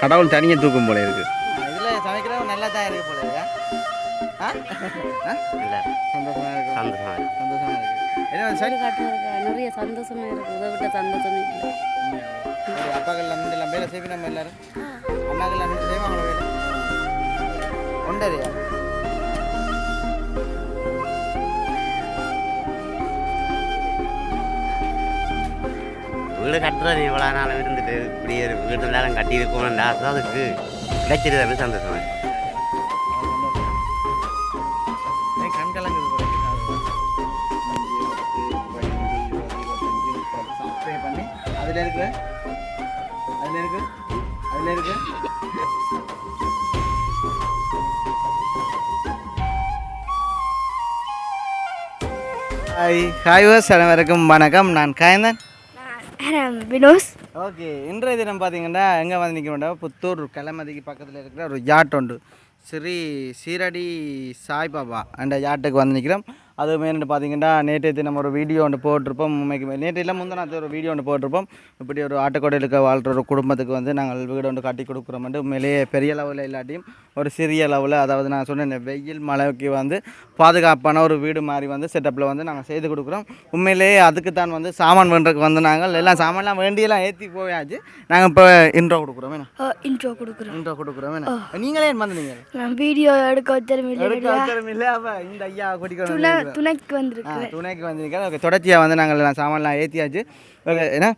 கடவுள் தனியாக தூக்கும் போல இருக்கு. இதில் சமைக்கிறவங்க நல்லா தான் இருக்கு போல இருக்கா. ஆ? ஆ? இல்லை. சந்தோஷமா இருக்கு. சந்தோஷமாக இருக்கு. சந்தோஷமா இருக்கு. என்ன சரி காட்டுறதுக்கு நிறைய சந்தோஷமா இருக்கு. இதை விட்ட சந்தோஷமே இல்லை. அப்பாக்கள் வந்து எல்லாம் வேலை செய்வி நம்ம எல்லாரும். அண்ணாக்கள் எல்லாம் செய்வாங்களா வேலை? ஒன்றரையா? வீடு கட்டுறது இவ்வளோ நாள் இருந்துட்டு இப்படி வீட்டு நேரம் கட்டியிருக்கோம்டா அதுக்கு கிடைச்சிருது சந்தோஷமா இருக்கு. ஏய், கண் இருக்கு. இருக்கு. இருக்கு. ஹாய் ஹாய் வணக்கம் வணக்கம். நான் காயந்தன். வினோஸ். ஓகே இன்றைய தினம் பார்த்தீங்கன்னா எங்கே வந்து நிற்க புத்தூர் கிளமதிக்கு பக்கத்தில் இருக்கிற ஒரு யாட் உண்டு. ஸ்ரீ சீரடி சாய்பாபா அந்த யாட்டுக்கு வந்து நிற்கிறோம். அது மேலே பார்த்தீங்கன்னா நேற்றைய தினம் ஒரு வீடியோ ஒன்று போட்டிருப்போம். உண்மைக்கு நேற்று இல்லை ஒரு வீடியோ ஒன்று போட்டிருப்போம். இப்படி ஒரு ஆட்டுக்கோட்டையில் வாழ்கிற ஒரு குடும்பத்துக்கு வந்து நாங்கள் வீடு ஒன்று கட்டி கொடுக்குறோம் உண்மையிலேயே பெரிய லெவலில் இல்லாட்டியும் ஒரு சிறிய லெவலில் அதாவது நான் சொன்ன இந்த வெயில் மழைக்கு வந்து பாதுகாப்பான ஒரு வீடு மாதிரி வந்து செட்டப்பில் வந்து நாங்கள் செய்து கொடுக்குறோம். உண்மையிலேயே அதுக்கு தான் வந்து சாமான் பண்ணுறதுக்கு வந்து நாங்கள் எல்லாம் சாமான்லாம் வேண்டியெல்லாம் ஏற்றி போயாச்சு. நாங்கள் இப்போ இன்ட்ரோ கொடுக்குறோம் என்ன? இன்ட்ரோ கொடுக்குறோம். இன்ட்ரோ கொடுக்குறோம் என்ன? நீங்களே வந்தீங்க? நான் வீடியோ எடுக்க திறமையில எடுக்க இல்லை அப்போ இந்த ஐயா துணை குடிக்கணும் துணைக்கு வந்திருக்கு ஆ துணைக்கு வந்திருக்கேன் ஓகே தொடர்ச்சியாக வந்து நாங்கள் எல்லாம் சாமான்லாம் ஏற்றியாச்சு ஓகே ஏன்னா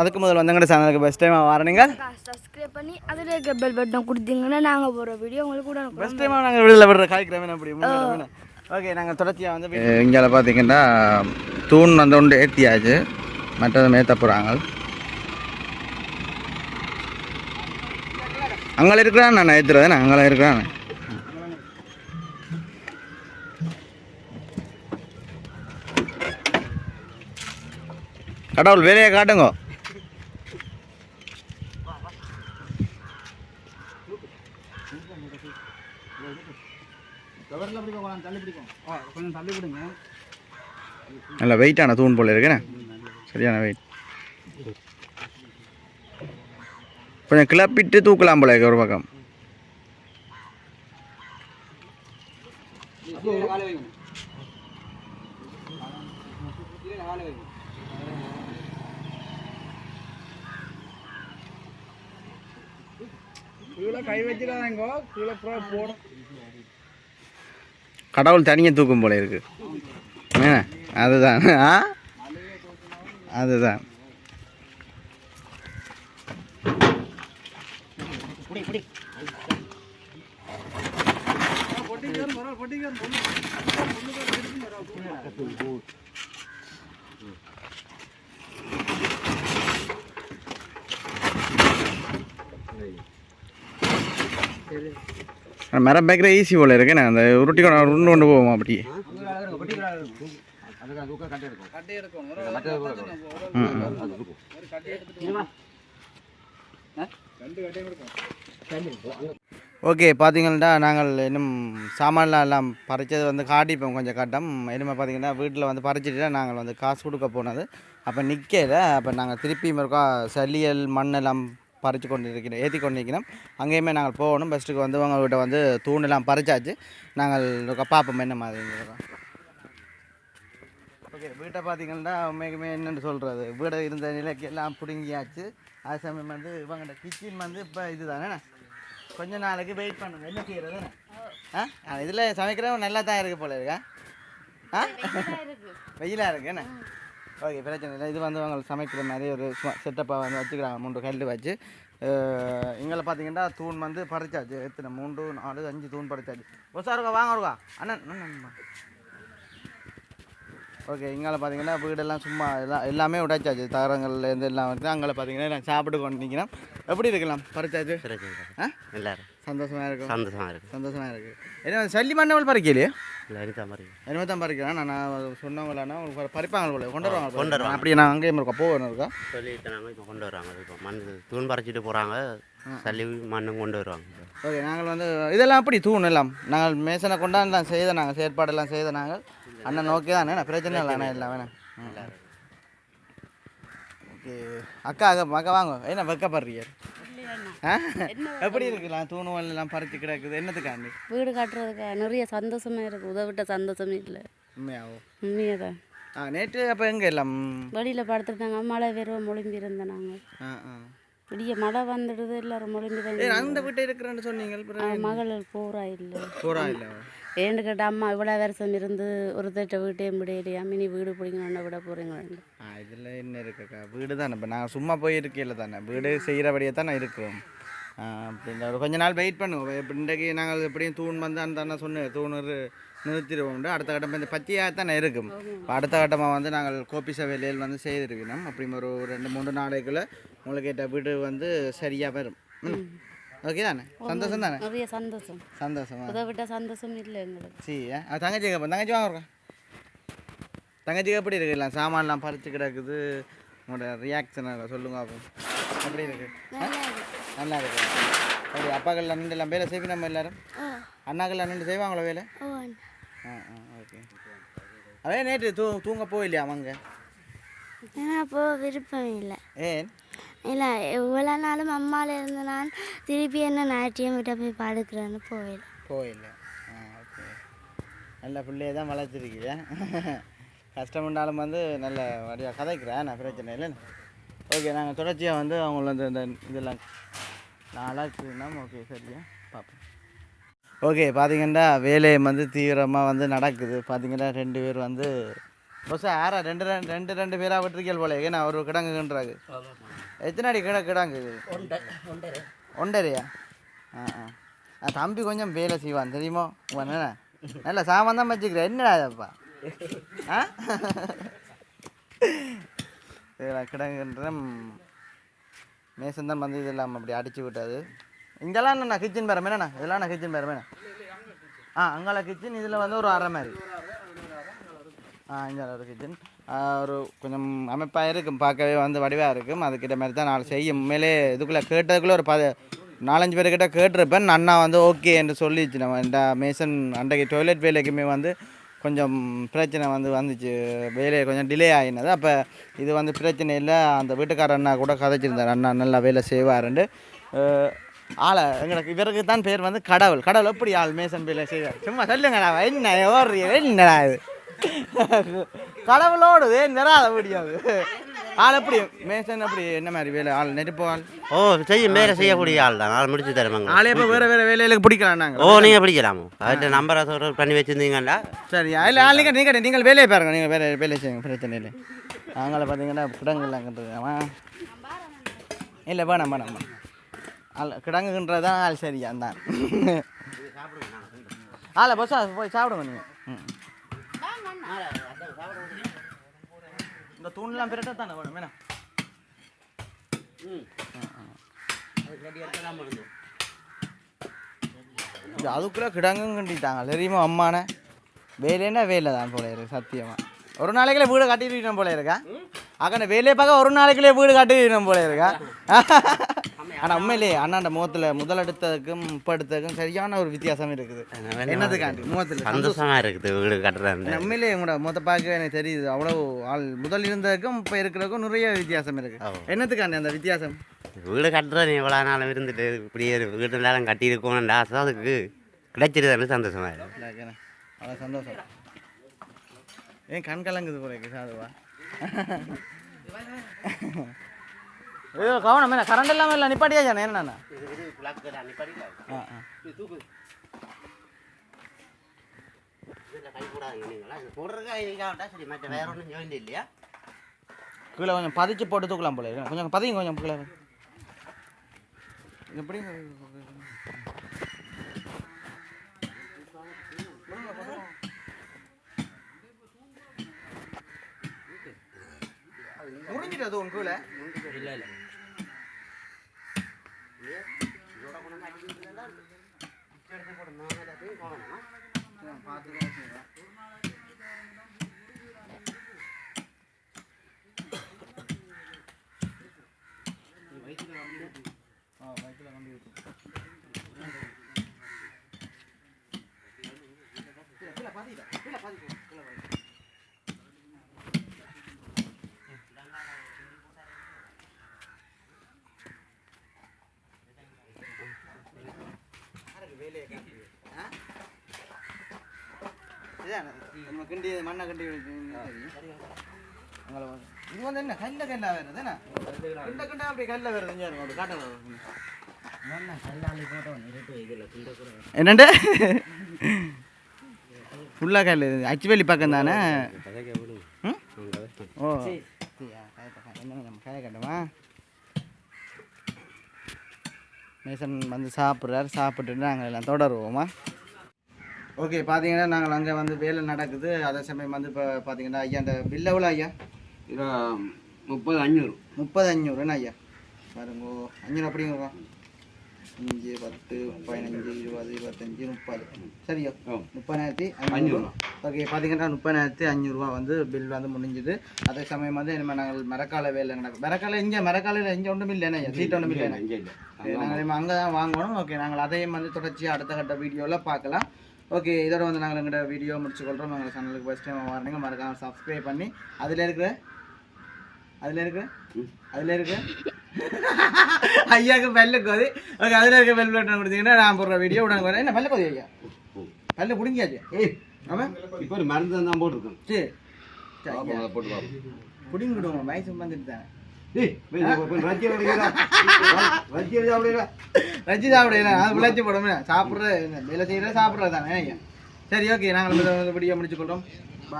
அதுக்கு முதல் வந்தவங்கள்ட்ட சேனலுக்கு பெஸ்ட் டைம் வரணுங்க சப்ஸ்கிரைப் பண்ணி அதில் இருக்க பெல் பட்டன் கொடுத்தீங்கன்னா நாங்கள் போகிற வீடியோ உங்களுக்கு கூட அனுப்புறோம். பெஸ்ட் டைம் நாங்கள் விடுதலை விடுற காய்க்கிறோமே அப்படி முன்னேறமே. ஓகே நாங்கள் தொடர்ச்சியாக வந்து இங்கே பார்த்தீங்கன்னா தூண் அந்த ஒன்று ஏற்றியாச்சு மற்றது மேத்த போகிறாங்க அங்கே இருக்கிறான் நான் ஏற்றுறேன் அங்கே இருக்கிறான். கடவுள் வேலையை காட்டுங்க. கொஞ்சம் தள்ளி விடுங்க நல்ல வெயிட்டான தூண் போல இருக்குண்ணே சரியான வெயிட் கொஞ்சம் கிளப்பிட்டு தூக்கலாம் போல இருக்கு ஒரு பக்கம். கை வச்சுடாதீங்கோ. கீழே போட கடவுள் தனியாக தூக்கும் போல இருக்கு. என்ன அதுதான். ஆ? அதுதான். மரம் பேக்கில் ஈஸி போல இருக்கு. நான் அந்த உருட்டி கொண்டு உருண்டு கொண்டு போவோம் அப்படியே. ஓகே பார்த்தீங்கன்னா நாங்கள் இன்னும் சாமான்லாம் எல்லாம் பறிச்சது வந்து காட்டிப்போம் கொஞ்சம் கட்டம். இனிமே பார்த்தீங்கன்னா வீட்டில் வந்து பறிச்சுட்டு நாங்கள் வந்து காசு கொடுக்க போனது. அப்போ நிற்கல அப்போ நாங்கள் திருப்பியும் இருக்கோம். சளியல் மண்ணெல்லாம் பறித்து கொண்டு இருக்கிறோம் ஏற்றி கொண்டு இருக்கிறோம் அங்கேயுமே நாங்கள் போகணும். பெஸ்ட்டுக்கு வந்து உங்கள்கிட்ட வந்து தூணெல்லாம் பறிச்சாச்சு. நாங்கள் பார்ப்போம் என்ன மாதிரி ஓகே வீட்டை பார்த்தீங்கன்னா உண்மைக்குமே என்னென்னு சொல்கிறது வீடு இருந்த நிலைக்கு எல்லாம் பிடுங்கியாச்சு. அதே சமயம் வந்து இவங்கள்ட்ட கிச்சன் வந்து இப்போ இதுதானே. கொஞ்ச நாளைக்கு வெயிட் பண்ணுங்க. என்ன செய்யறது? ஆ? இதில் சமைக்கிறவங்க நல்லா தான் இருக்கு போல இருக்கா? ஆ? வெயிலாக இருக்கு. என்ன? ஓகே பிரச்சனை இல்லை. இது வந்து அவங்க சமைக்கிற மாதிரி ஒரு செட்டப்பாக வந்து வச்சுக்கிறாங்க. மூன்று கல் வச்சு. இங்கே பார்த்தீங்கன்னா தூண் வந்து பறிச்சாச்சு. எத்தனை? மூன்று நாலு அஞ்சு தூண் பறிச்சாச்சு. ஒசா இருக்கா? வாங்க இருக்கா அண்ணன் அண்ணன் ஓகே இங்கால பார்த்தீங்கன்னா வீடெல்லாம் சும்மா எல்லாம் எல்லாமே உடைச்சாச்சு. தகரங்கள்லேருந்து எல்லாம் வந்து அங்கே பார்த்தீங்கன்னா நான் சாப்பிட்டு கொண்டு நிற்கிறேன் எப்படி இருக்கலாம்? பறிச்சாச்சு. ஆ? எல்லாரும். சந்தோஷமாக இருக்கும். சந்தோஷமாக இருக்கு சந்தோஷமாக இருக்குது என்ன சல்லி மண்ணவள் பறிக்கலையே? எல்லாரும் தான் மாதிரி. என்னமே தான் பறிக்கிறேன் நான் சொன்னவங்களானா உங்களுக்கு பறிப்பாங்க போல கொண்டு வருவாங்க. கொண்டு வருவாங்க. அப்படியே நான் அங்கேயும் இருக்கோம் போவேன் இருக்கா சொல்லிட்டு நாங்கள் இப்போ கொண்டு வருவாங்க இப்போ மண் தூண் பறிச்சிட்டு போகிறாங்க சல்லி மண்ணும் கொண்டு வருவாங்க. ஓகே நாங்கள் வந்து இதெல்லாம் அப்படி தூண் எல்லாம்? நாங்கள் மேசனை கொண்டாந்து தான் செய்த நாங்கள் செயற்பாடெல்லாம் செய்த நாங்கள். அண்ணன் நோக்கி தான் என்ன பிரச்சனை இல்லை இல்லை வேணாம். ஓகே அக்கா அக்கா வாங்க. என்ன வைக்கப்படுறீங்க? எப்படி இருக்கலாம்? தூணுவல் எல்லாம் பறிச்சு கிடக்குது. என்னத்துக்காண்டி? வீடு கட்டுறதுக்கு? நிறைய சந்தோஷமா இருக்கு. உதவிட்ட சந்தோஷமே இல்லை. உண்மையாவோ? உண்மையாக தான் ஆ நேற்று அப்போ எங்கே எல்லாம்? வெளியில் படுத்துட்டாங்க மழை வெறும் மொழிம்பி இருந்தோம் நாங்கள் ஆ ஆ. விடிய மழை வந்துடுது. எல்லாரும் மொழிம்பி தான் அந்த வீட்டை இருக்கிறேன்னு சொன்னீங்க. மகள் போகிறா இல்லை. போறா இல்லை ஏன்னு கேட்டால் அம்மா இவ்வளோ வருஷம் இருந்து ஒரு திட்ட வீட்டையும் விடையிலையா மினி வீடு பிடிங்கன்னு விட போகிறீங்களா இதில் என்ன இருக்குக்கா? வீடு தானே. இப்போ நான் சும்மா போய் இருக்கையில் தானே. வீடு செய்கிறபடியே தானே இருக்கிறோம் அப்படின்ற ஒரு கொஞ்ச நாள் வெயிட் பண்ணுவோம். இன்றைக்கு நாங்கள் எப்படியும் தூண் வந்தான்னு தானே சொன்னேன் தூணு நிறுத்திடுவோம் அடுத்த கட்டம் இந்த பத்தியாக தானே இருக்கும். அடுத்த கட்டமாக வந்து நாங்கள் கோபிச வேலையில் வந்து செய்திருக்கணும். அப்படி ஒரு ரெண்டு மூணு நாளைக்குள்ளே உங்களுக்கு வீடு வந்து சரியாக வரும். ஓகே தானே? சந்தோஷம் தானே? நிறைய சந்தோஷம். சந்தோஷமா? உதவிட்ட சந்தோஷம் இல்லை எங்களுக்கு. சரி ஆ தங்கச்சி தங்கச்சி வாங்க தங்கச்சிக்கு எப்படி இருக்கு? எல்லாம் சாமான்லாம் பறிச்சு கிடக்குது. உங்களோட ரியாக்ஷன் சொல்லுங்க அப்போ. எப்படி இருக்கு? நல்லா இருக்கு. அப்படி அப்பாக்கள்லாம் நின்று எல்லாம் வேலை செய்வி நம்ம எல்லாரும்? அண்ணாக்கள்லாம் நின்று செய்வாங்களோ வேலை? ஆ ஆ ஓகே அதே நேற்று தூ தூங்க போயில்லையா அவங்க? அப்போ விருப்பம் இல்லை. ஏன்? இல்லை எவ்வளோ நாளும் அம்மாவில் இருந்து நான் திருப்பி என்ன நாட்டியம் விட்ட போய் பாடுக்கிறேன்னு போயில. போயில. ஆ ஓகே. நல்ல பிள்ளைய தான் வளர்த்துருக்கீங்க கஷ்டமுண்டாலும் வந்து நல்ல வழியாக கதைக்கிறேன் நான் பிரச்சனை இல்லைன்னு ஓகே நாங்கள் தொடர்ச்சியாக வந்து அவங்கள வந்து இந்த இதெல்லாம் நாளாச்சுன்னா ஓகே சரியா பார்ப்போம் ஓகே பார்த்தீங்கன்னா வேலையை வந்து தீவிரமாக வந்து நடக்குது. பார்த்தீங்கன்னா ரெண்டு பேர் வந்து பஸ் யாரா ரெண்டு ரெண்டு ரெண்டு ரெண்டு பேராக விட்டுருக்கீள் போல ஏன்னா ஒரு கிடங்குன்றாங்க எத்தனை அடி கிட கிடாங்கு ஒன்றரையா ஆ ஆ. தம்பி கொஞ்சம் வேலை செய்வான் தெரியுமோ? உன் என்ன? நல்ல சாமான் தான் வச்சுக்கிறேன் என்னடா இதப்பா ஆ? கிடங்குன்ற மேசன் தான் வந்து இதெல்லாம் அப்படி அடிச்சு விட்டாது. இங்கெல்லாம் என்னண்ணா கிச்சன் பேரம் என்னண்ணா இதெல்லாம் நான் கிச்சன் பேரம் ஆ அங்கால கிச்சன் இதில் வந்து ஒரு அரை மாதிரி. ஆ ஒரு கிச்சன் ஒரு கொஞ்சம் அமைப்பாக இருக்கும் பார்க்கவே வந்து வடிவாக இருக்கும். அதுக்கிட்ட மாதிரி தான் நான் செய்யும். உண்மையிலே இதுக்குள்ளே கேட்டதுக்குள்ளே ஒரு பத நாலஞ்சு பேர்கிட்ட கேட்டிருப்பேன். அண்ணா வந்து ஓகே என்று சொல்லிச்சு. நம்ம இந்த மேசன் அன்றைக்கு டொய்லெட் வேலைக்குமே வந்து கொஞ்சம் பிரச்சனை வந்து வந்துச்சு. வேலையை கொஞ்சம் டிலே ஆகினது அப்போ இது வந்து பிரச்சனை இல்லை. அந்த வீட்டுக்கார அண்ணா கூட கதைச்சிருந்தார். அண்ணா நல்லா வேலை செய்வாருண்டு ஆளை எங்களுக்கு இவருக்கு தான் பேர் வந்து கடவுள். கடவுள் எப்படி ஆள் மேசன் வேலை செய்வார்? சும்மா சொல்லுங்கடா. என்ன ஓடுறீங்க என்னடா இது? கடவுளோடு வராத முடியாது. ஆள் எப்படி? மேசன் எப்படி என்ன மாதிரி வேலை? ஆள் நெருப்பு ஆள்? ஓ செய்ய வேலை செய்யக்கூடிய ஆள் தான். நான் முடிச்சு தரமாங்க ஆளே இப்போ வேறு வேறு வேலையில பிடிக்கலாம் நாங்கள் ஓ நீங்கள் பிடிக்கலாமோ? அவர்கிட்ட நம்பரை சொல்ற பண்ணி வச்சுருந்தீங்களா சரி இல்லை ஆள் நீங்கள் நீங்கள் நீங்கள் வேலையை பாருங்க. நீங்கள் வேலை வேலை செய்யுங்க பிரச்சனை இல்லை. நாங்கள பார்த்தீங்கன்னா கிடங்குலாம் கட்டுறோம் இல்லை வேணாம் வேணாம் வேணாம். ஆள் கிடங்குன்றது தான் ஆள் சரியா தான் ஆளை பஸ்ஸா போய் சாப்பிடுங்க நீங்கள் ம் இந்த தூண்லாம் பிரட்ட தானே வேணும். வேணாம் இது அதுக்குள்ளே கிடங்கும் கண்டிட்டாங்க. தெரியுமா அம்மானே? வேலைன்னா வேலை தான் போல இருக்கு சத்தியமாக ஒரு நாளைக்குள்ளே வீடு கட்டிட்டு போல இருக்கா? அக்கண்ண வேலையை பார்க்க ஒரு நாளைக்குள்ளே வீடு கட்டிட்டு போல இருக்கா? ஆனால் உண்மையிலேயே அண்ணாண்ட முகத்தில் முதல் எடுத்ததுக்கும் இப்போ எடுத்ததுக்கும் சரியான ஒரு வித்தியாசம் இருக்குது. என்னதுக்காண்டி? முகத்தில் சந்தோஷமா இருக்குது வீடு கட்டுறது உண்மையிலேயே உங்களோட முகத்தை பார்க்கவே எனக்கு தெரியுது. அவ்வளோ ஆள் முதல் இருந்ததுக்கும் இப்போ இருக்கிறதுக்கும் நிறைய வித்தியாசம் இருக்கு. ஆமா. என்னத்துக்காண்டி அந்த வித்தியாசம்? வீடு கட்டுறது இவ்வளோ நாள் இருந்துட்டு இப்படியே வீடு இருந்தாலும் கட்டியிருக்கோம்னு ஆசை. அதுக்கு கிடைச்சிருதுன்னு சந்தோஷமா இருக்கு. இல்லாக்கண்ணே அவ்வளோ சந்தோஷம். ஏன் கண் கலங்குது போல இருக்கு சாதுவா? ஐயோ கவனம் என்ன கரண்ட் இல்லாமல் இல்லை நிப்பாட்டியா ஜானே? என்னண்ணா ஆ ஆ இல்லையா கீழே கொஞ்சம் பதிச்சு போட்டு தூக்கலாம் போல. இருக்கு கொஞ்சம் பதிங்க கொஞ்சம் கீழே. எப்படி? முடிஞ்சிட்டு அது உன் கீழே? இல்லை இல்லை. இதோட கொண்டு அடிக்கிறதுல எடுத்து போட நான் எல்லாத்தையும் காணும் பார்த்துக்கலாம் வயிற்றுல கம்பி இருக்கும் ஆ வயிற்றுல கம்பி இருக்கும் இல்லை பார்த்தீங்களா இல்லை பார்த்துக்கோ நம்ம கிண்டி மண்ணை கிண்டி இது வந்து என்ன கல்ல கல்லா வருது என்ன? கிண்ட கிண்ட அப்படி கல்ல வருது அப்படி காட்ட என்னண்டு? ஃபுல்லாக கல் அச்சுவேலி பக்கம் தானே? ஓ. நம்ம கய கட்டுமா மேசன் வந்து சாப்பிட்றாரு சாப்பிட்டுட்டு நாங்கள் எல்லாம் தொடருவோமா? ஓகே பார்த்தீங்கன்னா நாங்கள் அங்கே வந்து வேலை நடக்குது. அதே சமயம் வந்து இப்போ பார்த்தீங்கன்னா ஐயா அந்த பில் எவ்வளோ ஐயா? முப்பது அஞ்சூறு முப்பது அஞ்சூறுன்னு ஐயா? பாருங்க அஞ்சூறு அப்படிங்க அஞ்சு பத்து பதினஞ்சு இருபது இருபத்தஞ்சி முப்பது. சரியா? முப்பதாயிரத்தி அஞ்சூறு ஓகே பார்த்தீங்கன்னா முப்பதாயிரத்தி அஞ்சூறுரூவா வந்து பில் வந்து முடிஞ்சுது. அதே சமயம் வந்து இனிமேல் நாங்கள் மரக்கால வேலை நடக்கும். மரக்கால இங்கே மரக்காலையில் இங்கே ஒன்றும் இல்லைண்ணே சீட் ஒன்றும் இல்லைண்ணே நாங்கள் அங்கே தான் வாங்கணும். ஓகே நாங்கள் அதையும் வந்து தொடர்ச்சியாக அடுத்த கட்ட வீடியோவில் பார்க்கலாம் ஓகே இதோட வந்து நாங்கள் எங்களோட வீடியோ முடிச்சுக்கொள்கிறோம் எங்கள் சேனலுக்கு ஃபஸ்ட் டைம் வரணுங்க மறக்காம சப்ஸ்கிரைப் பண்ணி அதில் இருக்கிற அதில் இருக்கிற அதில் இருக்கிற ஐயாவுக்கு பல்லு கோதி. ஓகே அதில் இருக்க பெல் பட்டன் கொடுத்தீங்கன்னா நான் போடுற வீடியோ உடனே வரேன் என்ன பல்லு கோதி ஐயா? பல்லு பிடிங்கியாச்சு ஏய் ஆமாம் இப்போ ஒரு மருந்து தான் போட்டிருக்கேன் சரி. போட்டு பார்ப்போம் பிடிங்கி விடுவோம் வயசு வந்துட்டு தானே. ரஜி சாப்பிடல அது விளைச்சி போடுமே. சாப்பிட்ற வேலை செய்யற சாப்பிட்றது தானே சரி ஓகே நாங்கள் வீடியோ முடிச்சுக்கொள்கிறோம்